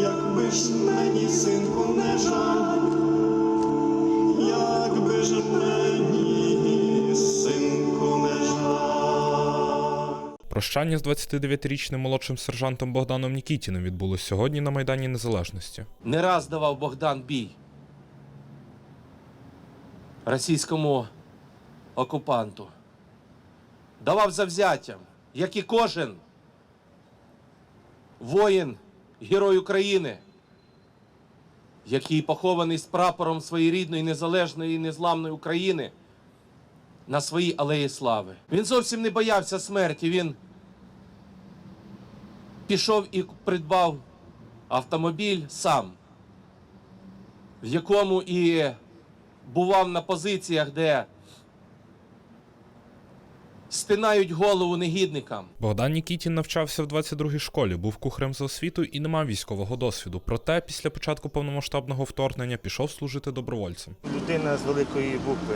якби ж мені синку не жаль, якби ж мені синку не жаль. Прощання з 29-річним молодшим сержантом Богданом Нікітіним відбулось сьогодні на Майдані Незалежності. Не раз давав Богдан бій російському окупанту. Давав завзяттям, як і кожен воїн, герой України, який похований з прапором своєї рідної, незалежної і незламної України на своїй алеї слави. Він зовсім не боявся смерті. Він пішов і придбав автомобіль сам, в якому і бував на позиціях, де стинають голову негідникам. Богдан Нікітін навчався в 22-й школі, був кухарем за освітою і не мав військового досвіду. Проте після початку повномасштабного вторгнення пішов служити добровольцем. Людина з великої букви.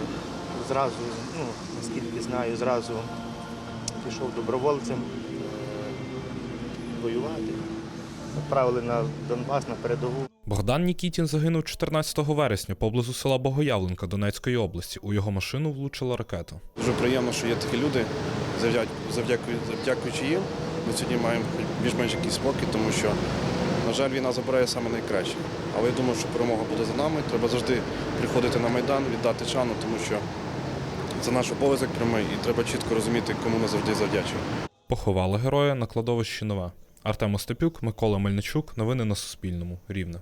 Зразу, ну, наскільки знаю, зразу пішов добровольцем е, воювати. Направили на Донбас на передову. Богдан Нікітін загинув 14 вересня поблизу села Богоявленка Донецької області. У його машину влучила ракета. Дуже приємно, що є такі люди, завдяку- завдякуючи їм. Ми сьогодні маємо більш-менш якийсь спокій, тому що, на жаль, війна забирає саме найкраще. Але я думаю, що перемога буде за нами. Треба завжди приходити на Майдан, віддати шану, тому що це наш обов'язок прямий, і треба чітко розуміти, кому ми завжди завдячуємо. Поховали героя на кладовищі Нове. Артем Остапюк, Микола Мельничук. Новини на Суспільному. Рівне.